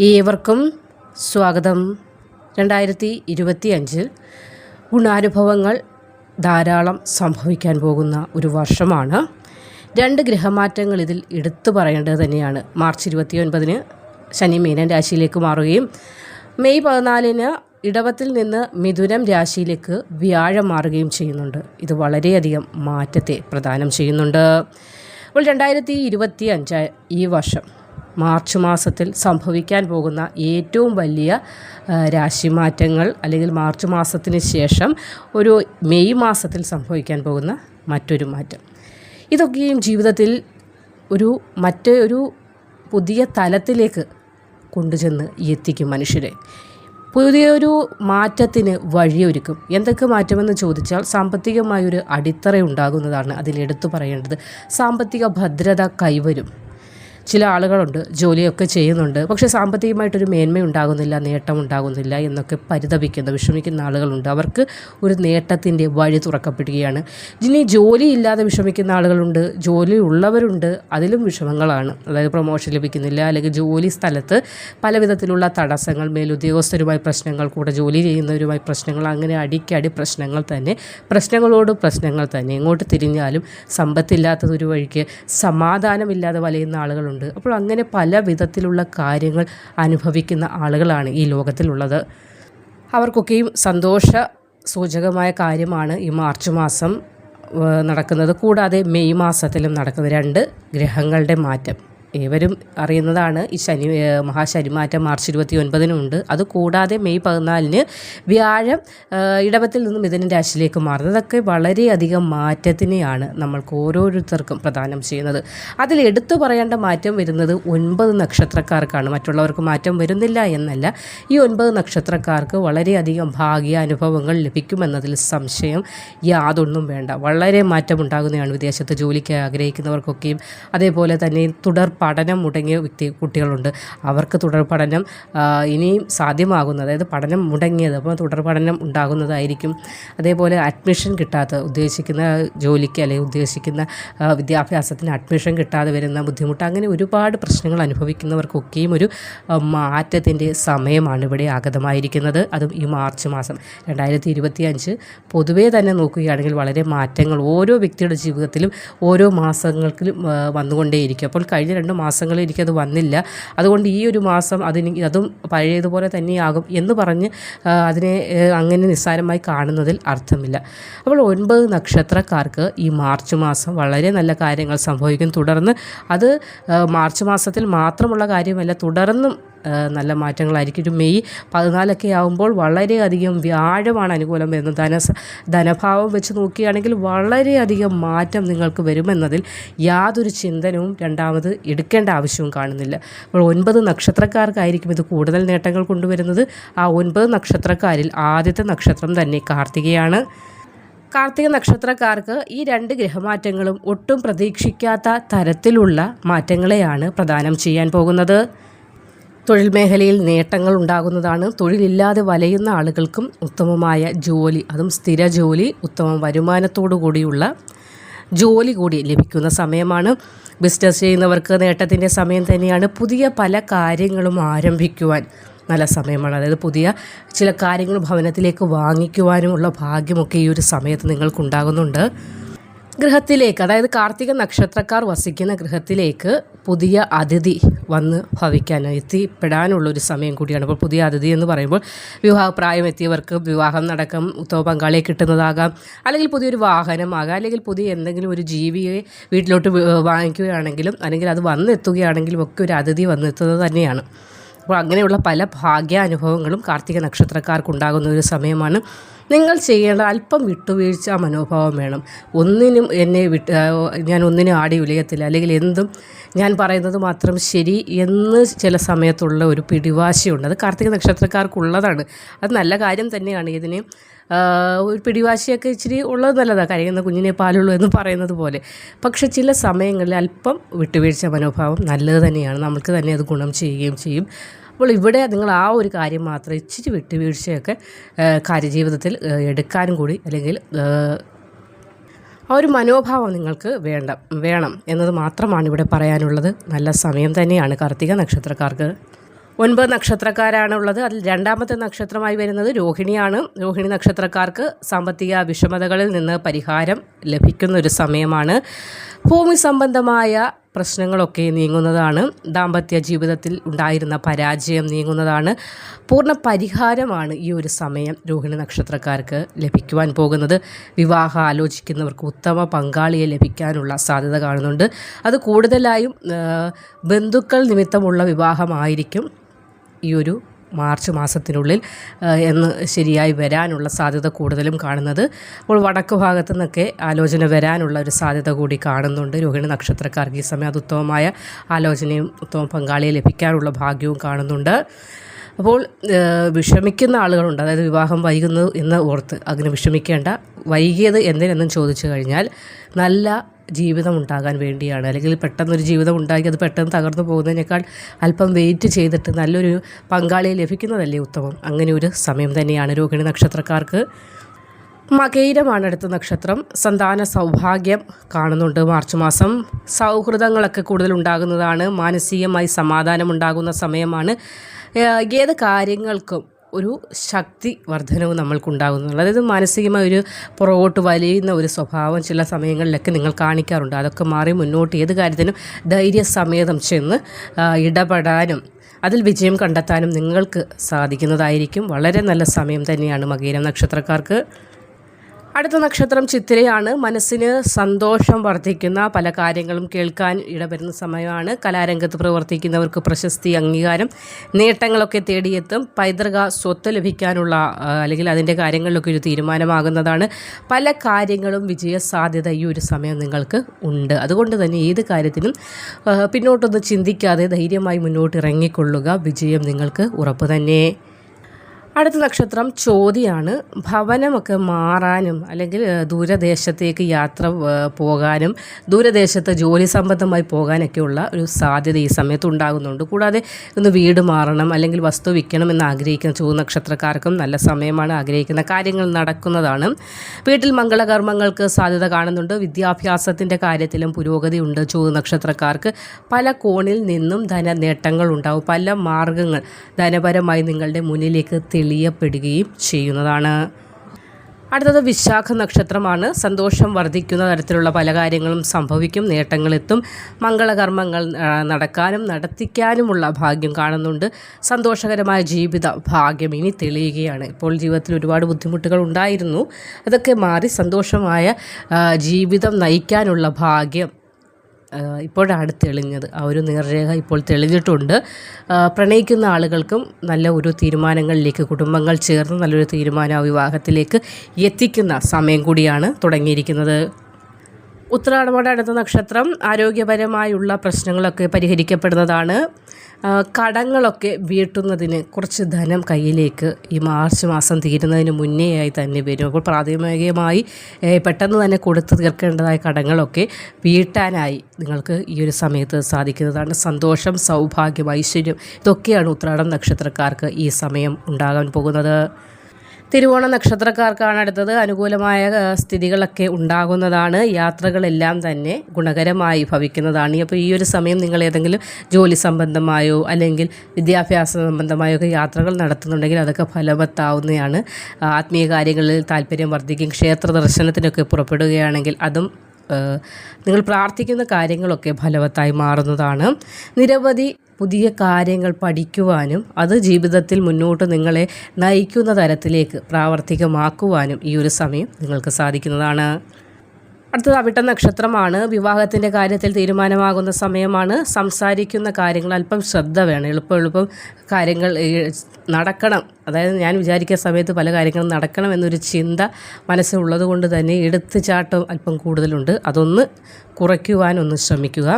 ഏവർക്കും സ്വാഗതം. രണ്ടായിരത്തി ഇരുപത്തി അഞ്ചിൽ ഗുണാനുഭവങ്ങൾ ധാരാളം സംഭവിക്കാൻ പോകുന്ന ഒരു വർഷമാണ്. രണ്ട് ഗ്രഹമാറ്റങ്ങൾ ഇതിൽ എടുത്തു പറയേണ്ടത് തന്നെയാണ്. മാർച്ച് ഇരുപത്തി ഒൻപതിന് ശനി മീനൻ രാശിയിലേക്ക് മാറുകയും മെയ് പതിനാലിന് ഇടവത്തിൽ നിന്ന് മിഥുനം രാശിയിലേക്ക് വ്യാഴം മാറുകയും ചെയ്യുന്നുണ്ട്. ഇത് വളരെയധികം മാറ്റത്തെ പ്രദാനം ചെയ്യുന്നുണ്ട്. അപ്പോൾ രണ്ടായിരത്തി ഇരുപത്തി അഞ്ച് ഈ വർഷം മാർച്ച് മാസത്തിൽ സംഭവിക്കാൻ പോകുന്ന ഏറ്റവും വലിയ രാശിമാറ്റങ്ങൾ അല്ലെങ്കിൽ മാർച്ച് മാസത്തിന് ശേഷം ഒരു മെയ് മാസത്തിൽ സംഭവിക്കാൻ പോകുന്ന മറ്റൊരു മാറ്റം. ഇതൊക്കെയും ജീവിതത്തിൽ ഒരു മറ്റൊരു പുതിയ തലത്തിലേക്ക് കൊണ്ടുചെന്ന് എത്തിക്കും മനുഷ്യരെ. പുതിയൊരു മാറ്റത്തിന് വഴിയൊരുക്കും. എന്തൊക്കെ മാറ്റമെന്ന് ചോദിച്ചാൽ സാമ്പത്തികമായൊരു അടിത്തറ ഉണ്ടാകുന്നതാണ് അതിലെടുത്തു പറയേണ്ടത്. സാമ്പത്തിക ഭദ്രത കൈവരും. ചില ആളുകളുണ്ട് ജോലിയൊക്കെ ചെയ്യുന്നുണ്ട്. പക്ഷേ സാമ്പത്തികമായിട്ടൊരു മേന്മ ഉണ്ടാകുന്നില്ല നേട്ടം ഉണ്ടാകുന്നില്ല എന്നൊക്കെ പരിതപിക്കുന്ന വിഷമിക്കുന്ന ആളുകളുണ്ട്. അവർക്ക് ഒരു നേട്ടത്തിന്റെ വഴി തുറക്കപ്പെടുകയാണ്. ഇനി ജോലി ജോലിയില്ലാതെ വിഷമിക്കുന്ന ആളുകളുണ്ട് ജോലി ഉള്ളവരുണ്ട് അതിലും വിഷമങ്ങളാണ്. അതായത് പ്രൊമോഷൻ ലഭിക്കുന്നില്ല അല്ലെങ്കിൽ ജോലി സ്ഥലത്ത് പല വിധത്തിലുള്ള തടസ്സങ്ങൾ മേലുദ്യോഗസ്ഥരുമായി പ്രശ്നങ്ങൾ കൂടെ ജോലി ചെയ്യുന്നവരുമായി പ്രശ്നങ്ങൾ അങ്ങനെ അടിക്കടി പ്രശ്നങ്ങൾ തന്നെ പ്രശ്നങ്ങളോട് പ്രശ്നങ്ങൾ തന്നെ. എങ്ങോട്ട് തിരിഞ്ഞാലും സമ്പത്തില്ലാത്തതൊരു വഴിക്ക് സമാധാനമില്ലാതെ വലയുന്ന ആളുകളുണ്ട്. ഉണ്ട് അപ്പോൾ അങ്ങനെ പല വിധത്തിലുള്ള കാര്യങ്ങൾ അനുഭവിക്കുന്ന ആളുകളാണ് ഈ ലോകത്തിലുള്ളത്. അവർക്കൊക്കെയും സന്തോഷ സൂചകമായ കാര്യമാണ് ഈ മാർച്ച് മാസം നടക്കുന്നത്. കൂടാതെ മെയ് മാസത്തിലും നടക്കുന്ന രണ്ട് ഗ്രഹങ്ങളുടെ മാറ്റം. ഏവരും അറിയുന്നതാണ് ഈ ശനി മഹാശനിമാറ്റം മാർച്ച് ഇരുപത്തി ഒൻപതിനുണ്ട് അതുകൂടാതെ മെയ് പതിനാലിന് വ്യാഴം ഇടവത്തിൽ നിന്നും മിഥുന രാശിയിലേക്ക് മാറുന്നത്. അതൊക്കെ വളരെയധികം മാറ്റത്തിനെയാണ് നമ്മൾക്ക് ഓരോരുത്തർക്കും പ്രദാനം ചെയ്യുന്നത്. അതിൽ എടുത്തു പറയേണ്ട മാറ്റം വരുന്നത് ഒൻപത് നക്ഷത്രക്കാർക്കാണ്. മറ്റുള്ളവർക്ക് മാറ്റം വരുന്നില്ല എന്നല്ല. ഈ ഒൻപത് നക്ഷത്രക്കാർക്ക് വളരെയധികം ഭാഗ്യാനുഭവങ്ങൾ ലഭിക്കുമെന്നതിൽ സംശയം യാതൊന്നും വേണ്ട. വളരെ മാറ്റമുണ്ടാകുന്നതാണ് വിദേശത്ത് ജോലിക്ക് ആഗ്രഹിക്കുന്നവർക്കൊക്കെയും. അതേപോലെ തന്നെ തുടർ പഠനം മുടങ്ങിയ വ്യക്തി കുട്ടികളുണ്ട്. അവർക്ക് തുടർ പഠനം ഇനിയും സാധ്യമാകുന്നത് അതായത് പഠനം മുടങ്ങിയത് അപ്പോൾ തുടർ പഠനം ഉണ്ടാകുന്നതായിരിക്കും. അതേപോലെ അഡ്മിഷൻ കിട്ടാത്ത ഉദ്ദേശിക്കുന്ന ജോലിക്ക് അല്ലെങ്കിൽ ഉദ്ദേശിക്കുന്ന വിദ്യാഭ്യാസത്തിന് അഡ്മിഷൻ കിട്ടാതെ വരുന്ന ബുദ്ധിമുട്ട് അങ്ങനെ ഒരുപാട് പ്രശ്നങ്ങൾ അനുഭവിക്കുന്നവർക്കൊക്കെയും ഒരു മാറ്റത്തിന്റെ സമയമാണ് ഇവിടെ ആഗതമായിരിക്കുന്നത്. അതും ഈ മാർച്ച് മാസം രണ്ടായിരത്തി ഇരുപത്തി അഞ്ച് പൊതുവേ തന്നെ നോക്കുകയാണെങ്കിൽ വളരെ മാറ്റങ്ങൾ ഓരോ വ്യക്തിയുടെ ജീവിതത്തിലും ഓരോ മാസങ്ങൾക്കും വന്നുകൊണ്ടേയിരിക്കും. അപ്പോൾ കഴിഞ്ഞ മാസങ്ങളിൽ എനിക്കത് വന്നില്ല. അതുകൊണ്ട് ഈ ഒരു മാസം അതിന് അതും പഴയതുപോലെ തന്നെയാകും എന്ന് പറഞ്ഞ് അതിനെ അങ്ങനെ നിസ്സാരമായി കാണുന്നതിൽ അർത്ഥമില്ല. അപ്പോൾ ഒൻപത് നക്ഷത്രക്കാർക്ക് ഈ മാർച്ച് മാസം വളരെ നല്ല കാര്യങ്ങൾ സംഭവിക്കും. തുടർന്ന് അത് മാർച്ച് മാസത്തിൽ മാത്രമുള്ള കാര്യമല്ല തുടർന്നും നല്ല മാറ്റങ്ങളായിരിക്കും. ഒരു മെയ് പതിനാലൊക്കെ ആകുമ്പോൾ വളരെയധികം വ്യാഴമാണ് അനുകൂലം വരുന്നത് ധന ധനഭാവം വെച്ച് നോക്കുകയാണെങ്കിൽ വളരെയധികം മാറ്റം നിങ്ങൾക്ക് വരുമെന്നതിൽ യാതൊരു ചിന്തനവും രണ്ടാമത് എടുക്കേണ്ട ആവശ്യവും കാണുന്നില്ല. അപ്പോൾ ഒൻപത് നക്ഷത്രക്കാർക്കായിരിക്കും ഇത് കൂടുതൽ നേട്ടങ്ങൾ കൊണ്ടുവരുന്നത്. ആ ഒൻപത് നക്ഷത്രക്കാരിൽ ആദ്യത്തെ നക്ഷത്രം തന്നെ കാർത്തികയാണ്. കാർത്തിക നക്ഷത്രക്കാർക്ക് ഈ രണ്ട് ഗ്രഹമാറ്റങ്ങളും ഒട്ടും പ്രതീക്ഷിക്കാത്ത തരത്തിലുള്ള മാറ്റങ്ങളെയാണ് പ്രദാനം ചെയ്യാൻ പോകുന്നത്. തൊഴിൽ മേഖലയിൽ നേട്ടങ്ങൾ ഉണ്ടാകുന്നതാണ്. തൊഴിലില്ലാതെ വലയുന്ന ആളുകൾക്കും ഉത്തമമായ ജോലി അതും സ്ഥിര ജോലി ഉത്തമ വരുമാനത്തോടു കൂടിയുള്ള ജോലി കൂടി ലഭിക്കുന്ന സമയമാണ്. ബിസിനസ് ചെയ്യുന്നവർക്ക് നേട്ടത്തിന്റെ സമയം തന്നെയാണ്. പുതിയ പല കാര്യങ്ങളും ആരംഭിക്കുവാൻ നല്ല സമയമാണ്. അതായത് പുതിയ ചില കാര്യങ്ങൾ ഭവനത്തിലേക്ക് വാങ്ങിക്കുവാനുമുള്ള ഭാഗ്യമൊക്കെ ഈ ഒരു സമയത്ത് നിങ്ങൾക്കുണ്ടാകുന്നുണ്ട്. ഗൃഹത്തിലേക്ക് അതായത് കാർത്തിക നക്ഷത്രക്കാർ വസിക്കുന്ന ഗൃഹത്തിലേക്ക് പുതിയ അതിഥി വന്ന് ഭവിക്കാൻ എത്തിപ്പെടാനുള്ളൊരു സമയം കൂടിയാണ്. അപ്പോൾ പുതിയ അതിഥി എന്ന് പറയുമ്പോൾ വിവാഹപ്രായം എത്തിയവർക്ക് വിവാഹം നടക്കം ഉത്തമ പങ്കാളിയെ കിട്ടുന്നതാകാം അല്ലെങ്കിൽ പുതിയൊരു വാഹനമാകാം അല്ലെങ്കിൽ പുതിയ എന്തെങ്കിലും ഒരു ജീവിയെ വീട്ടിലോട്ട് വാങ്ങിക്കുകയാണെങ്കിലും അല്ലെങ്കിൽ അത് വന്നെത്തുകയാണെങ്കിലും ഒക്കെ ഒരു അതിഥി വന്നെത്തുന്നത് തന്നെയാണ്. അപ്പോൾ അങ്ങനെയുള്ള പല ഭാഗ്യാനുഭവങ്ങളും കാർത്തിക നക്ഷത്രക്കാർക്കുണ്ടാകുന്ന ഒരു സമയമാണ്. നിങ്ങൾ ചെയ്യേണ്ട അല്പം വിട്ടുവീഴ്ച മനോഭാവം വേണം. ഒന്നിനും എന്നെ വിട്ട് ഞാൻ ഒന്നിനും ആടി ഉലയത്തില്ല അല്ലെങ്കിൽ എന്തും ഞാൻ പറയുന്നത് മാത്രം ശരി എന്ന് ചില സമയത്തുള്ള ഒരു പിടിവാശിയുണ്ട്. അത് കാർത്തിക നക്ഷത്രക്കാർക്കുള്ളതാണ്. അത് നല്ല കാര്യം തന്നെയാണ് ഇതിന്. ഒരു പിടിവാശിയൊക്കെ ഇച്ചിരി ഉള്ളത് നല്ലതാണ് കഴിയുന്ന കുഞ്ഞിനെ പാലുള്ളൂ എന്ന് പറയുന്നത് പോലെ. പക്ഷെ ചില സമയങ്ങളിൽ അല്പം വിട്ടുവീഴ്ച മനോഭാവം നല്ലത് തന്നെയാണ്. നമുക്ക് തന്നെ അത് ഗുണം ചെയ്യുകയും ചെയ്യും. അപ്പോൾ ഇവിടെ നിങ്ങൾ ആ ഒരു കാര്യം മാത്രം ഇച്ചിരി വിട്ടുവീഴ്ചയൊക്കെ കാര്യജീവിതത്തിൽ എടുക്കാനും കൂടി അല്ലെങ്കിൽ ആ ഒരു മനോഭാവം നിങ്ങൾക്ക് വേണ്ട വേണം എന്നത് മാത്രമാണ് ഇവിടെ പറയാനുള്ളത്. നല്ല സമയം തന്നെയാണ് കാർത്തിക നക്ഷത്രക്കാർക്ക്. ഒൻപത് നക്ഷത്രക്കാരാണുള്ളത്. അതിൽ രണ്ടാമത്തെ നക്ഷത്രമായി വരുന്നത് രോഹിണിയാണ്. രോഹിണി നക്ഷത്രക്കാർക്ക് സാമ്പത്തിക വിഷമതകളിൽ നിന്ന് പരിഹാരം ലഭിക്കുന്ന ഒരു സമയമാണ്. ഭൂമി സംബന്ധമായ പ്രശ്നങ്ങളൊക്കെ നീങ്ങുന്നതാണ്. ദാമ്പത്യ ജീവിതത്തിൽ ഉണ്ടായിരുന്ന പരാജയം നീങ്ങുന്നതാണ്. പൂർണ പരിഹാരമാണ് ഈ ഒരു സമയം രോഹിണി നക്ഷത്രക്കാർക്ക് ലഭിക്കുവാൻ പോകുന്നത്. വിവാഹം ആലോചിക്കുന്നവർക്ക് ഉത്തമ പങ്കാളിയെ ലഭിക്കാനുള്ള സാധ്യത കാണുന്നുണ്ട്. അത് കൂടുതലായും ബന്ധുക്കൾ നിമിത്തമുള്ള വിവാഹമായിരിക്കും ഈ ഒരു മാർച്ച് മാസത്തിനുള്ളിൽ എന്ന് ശരിയായി വരാനുള്ള സാധ്യത കൂടുതലും കാണുന്നത്. അപ്പോൾ വടക്ക് ഭാഗത്തു നിന്നൊക്കെ ആലോചന വരാനുള്ള ഒരു സാധ്യത കൂടി കാണുന്നുണ്ട്. രോഹിണി നക്ഷത്രക്കാർക്ക് ഈ സമയം അത് ഉത്തമമായ ആലോചനയും ഉത്തമ പങ്കാളിയെ ലഭിക്കാനുള്ള ഭാഗ്യവും കാണുന്നുണ്ട്. അപ്പോൾ വിഷമിക്കുന്ന ആളുകളുണ്ട്. അതായത് വിവാഹം വൈകുന്നു എന്ന് ഓർത്ത് അതിന് വിഷമിക്കേണ്ട. വൈകിയത് എന്തിനെന്നും ചോദിച്ചു കഴിഞ്ഞാൽ നല്ല ജീവിതം ഉണ്ടാകാൻ വേണ്ടിയാണ്. അല്ലെങ്കിൽ പെട്ടെന്നൊരു ജീവിതം ഉണ്ടാക്കി അത് പെട്ടെന്ന് തകർന്നു പോകുന്നതിനേക്കാൾ അല്പം വെയിറ്റ് ചെയ്തിട്ട് നല്ലൊരു പങ്കാളിയെ ലഭിക്കുന്നതല്ലേ ഉത്തമം. അങ്ങനെ ഒരു സമയം തന്നെയാണ് രോഹിണി നക്ഷത്രക്കാർക്ക് മകൈരമാണ് അടുത്ത നക്ഷത്രം. സന്താന സൗഭാഗ്യം കാണുന്നുണ്ട് മാർച്ച് മാസം. സൗഹൃദങ്ങളൊക്കെ കൂടുതൽ ഉണ്ടാകുന്നതാണ്. മാനസികമായി സമാധാനം ഉണ്ടാകുന്ന സമയമാണ് ഏത് കാര്യങ്ങൾക്കും ഒരു ശക്തി വർധനവും നമ്മൾക്കുണ്ടാകുന്നുള്ളൂ. അതായത് മാനസികമായ ഒരു പുറകോട്ട് വലിയുന്ന ഒരു സ്വഭാവം ചില സമയങ്ങളിലൊക്കെ നിങ്ങൾ കാണിക്കാറുണ്ട്. അതൊക്കെ മാറി മുന്നോട്ട് ഏത് കാര്യത്തിനും ധൈര്യസമേതം ചെന്ന് ഇടപെടാനും അതിൽ വിജയം കണ്ടെത്താനും നിങ്ങൾക്ക് സാധിക്കുന്നതായിരിക്കും. വളരെ നല്ല സമയം തന്നെയാണ് മകീരം നക്ഷത്രക്കാർക്ക്. അടുത്ത നക്ഷത്രം ചിത്തിരയാണ്. മനസ്സിന് സന്തോഷം വർദ്ധിക്കുന്ന പല കാര്യങ്ങളും കേൾക്കാൻ ഇടവരുന്ന സമയമാണ്. കലാരംഗത്ത് പ്രവർത്തിക്കുന്നവർക്ക് പ്രശസ്തി അംഗീകാരം നേട്ടങ്ങളൊക്കെ തേടിയെത്തും. പൈതൃക സ്വത്ത് ലഭിക്കാനുള്ള അല്ലെങ്കിൽ അതിന്റെ കാര്യങ്ങളിലൊക്കെ ഒരു തീരുമാനമാകുന്നതാണ്. പല കാര്യങ്ങളും വിജയസാധ്യത ഈ ഒരു സമയം നിങ്ങൾക്ക് ഉണ്ട്. അതുകൊണ്ട് തന്നെ ഏത് കാര്യത്തിനും പിന്നോട്ടൊന്നും ചിന്തിക്കാതെ ധൈര്യമായി മുന്നോട്ട് ഇറങ്ങിക്കൊള്ളുക വിജയം നിങ്ങൾക്ക് ഉറപ്പ് തന്നെ. അടുത്ത നക്ഷത്രം ചോതിയാണ്. ഭവനമൊക്കെ മാറാനും അല്ലെങ്കിൽ ദൂരദേശത്തേക്ക് യാത്ര പോകാനും ദൂരദേശത്ത് ജോലി സംബന്ധമായി പോകാനൊക്കെയുള്ള ഒരു സാധ്യത ഈ സമയത്ത് ഉണ്ടാകുന്നുണ്ട്. കൂടാതെ ഒന്ന് വീട് മാറണം അല്ലെങ്കിൽ വസ്തു വിൽക്കണം എന്ന് ആഗ്രഹിക്കുന്ന ചോ നക്ഷത്രക്കാർക്കും നല്ല സമയമാണ് ആഗ്രഹിക്കുന്ന കാര്യങ്ങൾ നടക്കുന്നതാണ്. വീട്ടിൽ മംഗളകർമ്മങ്ങൾക്ക് സാധ്യത കാണുന്നുണ്ട്. വിദ്യാഭ്യാസത്തിന്റെ കാര്യത്തിലും പുരോഗതി ഉണ്ട്. ചോ നക്ഷത്രക്കാർക്ക് പല കോണിൽ നിന്നും ധന നേട്ടങ്ങൾ ഉണ്ടാവും. പല മാർഗങ്ങൾ ധനപരമായി നിങ്ങളുടെ മുന്നിലേക്ക് തെളി തെളിയപ്പെടുകയും ചെയ്യുന്നതാണ്. അടുത്തത് വിശാഖ നക്ഷത്രമാണ്. സന്തോഷം വർദ്ധിക്കുന്ന തരത്തിലുള്ള പല കാര്യങ്ങളും സംഭവിക്കും. നേട്ടങ്ങളെത്തും. മംഗളകർമ്മങ്ങൾ നടക്കാനും നടത്തിക്കാനുമുള്ള ഭാഗ്യം കാണുന്നുണ്ട്. സന്തോഷകരമായ ജീവിത ഭാഗ്യം ഇനി തെളിയുകയാണ്. ഇപ്പോൾ ജീവിതത്തിൽ ഒരുപാട് ബുദ്ധിമുട്ടുകൾ ഉണ്ടായിരുന്നു. അതൊക്കെ മാറി സന്തോഷമായ ജീവിതം നയിക്കാനുള്ള ഭാഗ്യം ഇപ്പോഴാണ് തെളിഞ്ഞത്. ആ ഒരു നേർരേഖ ഇപ്പോൾ തെളിഞ്ഞിട്ടുണ്ട്. പ്രണയിക്കുന്ന ആളുകൾക്കും നല്ല ഒരു തീരുമാനങ്ങളിലേക്ക് കുടുംബങ്ങൾ ചേർന്ന് നല്ലൊരു തീരുമാനം വിവാഹത്തിലേക്ക് എത്തിക്കുന്ന സമയം കൂടിയാണ് തുടങ്ങിയിരിക്കുന്നത്. ഉത്രാടമോടെ അടുത്ത നക്ഷത്രം ആരോഗ്യപരമായുള്ള പ്രശ്നങ്ങളൊക്കെ പരിഹരിക്കപ്പെടുന്നതാണ്. കടങ്ങളൊക്കെ വീട്ടുന്നതിന് കുറച്ച് ധനം കയ്യിലേക്ക് ഈ മാർച്ച് മാസം തീരുന്നതിന് ആയി തന്നെ വരും. അപ്പോൾ പ്രാഥമികമായി പെട്ടെന്ന് തന്നെ കൊടുത്തു തീർക്കേണ്ടതായ കടങ്ങളൊക്കെ വീട്ടാനായി നിങ്ങൾക്ക് ഈ ഒരു സമയത്ത് സാധിക്കുന്നതാണ്. സന്തോഷം സൗഭാഗ്യം ഐശ്വര്യം ഇതൊക്കെയാണ് ഉത്രാടം നക്ഷത്രക്കാർക്ക് ഈ സമയം ഉണ്ടാകാൻ പോകുന്നത്. തിരുവോണ നക്ഷത്രക്കാർക്കാണ് അടുത്തത്. അനുകൂലമായ സ്ഥിതികളൊക്കെ ഉണ്ടാകുന്നതാണ്. യാത്രകളെല്ലാം തന്നെ ഗുണകരമായി ഭവിക്കുന്നതാണ്. അപ്പോൾ ഈ ഒരു സമയം നിങ്ങൾ ഏതെങ്കിലും ജോലി സംബന്ധമായോ അല്ലെങ്കിൽ വിദ്യാഭ്യാസ സംബന്ധമായോ ഒക്കെ യാത്രകൾ നടത്തുന്നുണ്ടെങ്കിൽ അതൊക്കെ ഫലവത്താവുന്നതാണ്. ആത്മീയ കാര്യങ്ങളിൽ താല്പര്യം വർദ്ധിക്കും ക്ഷേത്ര ദർശനത്തിനൊക്കെ പുറപ്പെടുകയാണെങ്കിൽ അതും നിങ്ങൾ പ്രാർത്ഥിക്കുന്ന കാര്യങ്ങളൊക്കെ ഫലവത്തായി മാറുന്നതാണ്. നിരവധി പുതിയ കാര്യങ്ങൾ പഠിക്കുവാനും അത് ജീവിതത്തിൽ മുന്നോട്ട് നിങ്ങളെ നയിക്കുന്ന തരത്തിലേക്ക് പ്രാവർത്തികമാക്കുവാനും ഈ ഒരു സമയം നിങ്ങൾക്ക് സാധിക്കുന്നതാണ്. അടുത്തത് അവിട്ട നക്ഷത്രമാണ്. വിവാഹത്തിന്റെ കാര്യത്തിൽ തീരുമാനമാകുന്ന സമയമാണ് സംസാരിക്കുന്ന കാര്യങ്ങൾ അല്പം ശ്രദ്ധ വേണം. എളുപ്പം എളുപ്പം കാര്യങ്ങൾ നടക്കണം. അതായത് ഞാൻ വിചാരിക്കുന്ന സമയത്ത് പല കാര്യങ്ങളും നടക്കണം എന്നൊരു ചിന്ത മനസ്സിലുള്ളത് കൊണ്ട് തന്നെ എടുത്തുചാട്ടം അല്പം കൂടുതലുണ്ട്. അതൊന്ന് കുറയ്ക്കുവാനൊന്ന് ശ്രമിക്കുക.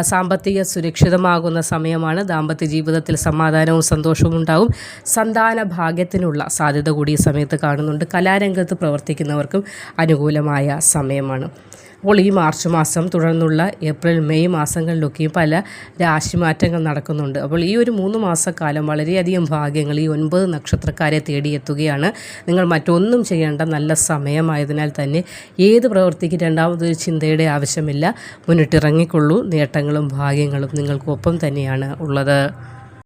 സാമ്പത്തിക സുരക്ഷിതമാകുന്ന സമയമാണ്. ദാമ്പത്യ ജീവിതത്തിൽ സമാധാനവും സന്തോഷവും ഉണ്ടാവും. സന്താന ഭാഗ്യത്തിനുള്ള സാധ്യത കൂടി സമയത്ത് കാണുന്നുണ്ട്. കലാരംഗത്ത് പ്രവർത്തിക്കുന്നവർക്കും അനുകൂലമായ സമയമാണ് അപ്പോൾ ഈ മാർച്ച് മാസം തുടർന്നുള്ള ഏപ്രിൽ മെയ് മാസങ്ങളിലൊക്കെയും പല രാശിമാറ്റങ്ങൾ നടക്കുന്നുണ്ട്. അപ്പോൾ ഈ ഒരു മൂന്ന് മാസക്കാലം വളരെയധികം ഭാഗ്യങ്ങൾ ഈ ഒൻപത് നക്ഷത്രക്കാരെ തേടിയെത്തുകയാണ്. നിങ്ങൾ മറ്റൊന്നും ചെയ്യേണ്ട നല്ല സമയമായതിനാൽ തന്നെ ഏത് പ്രവൃത്തിക്ക് രണ്ടാമതൊരു ചിന്തയുടെ ആവശ്യമില്ല. മുന്നിട്ടിറങ്ങിക്കൊള്ളൂ. നേട്ടങ്ങളും ഭാഗ്യങ്ങളും നിങ്ങൾക്കൊപ്പം തന്നെയാണ് ഉള്ളത്.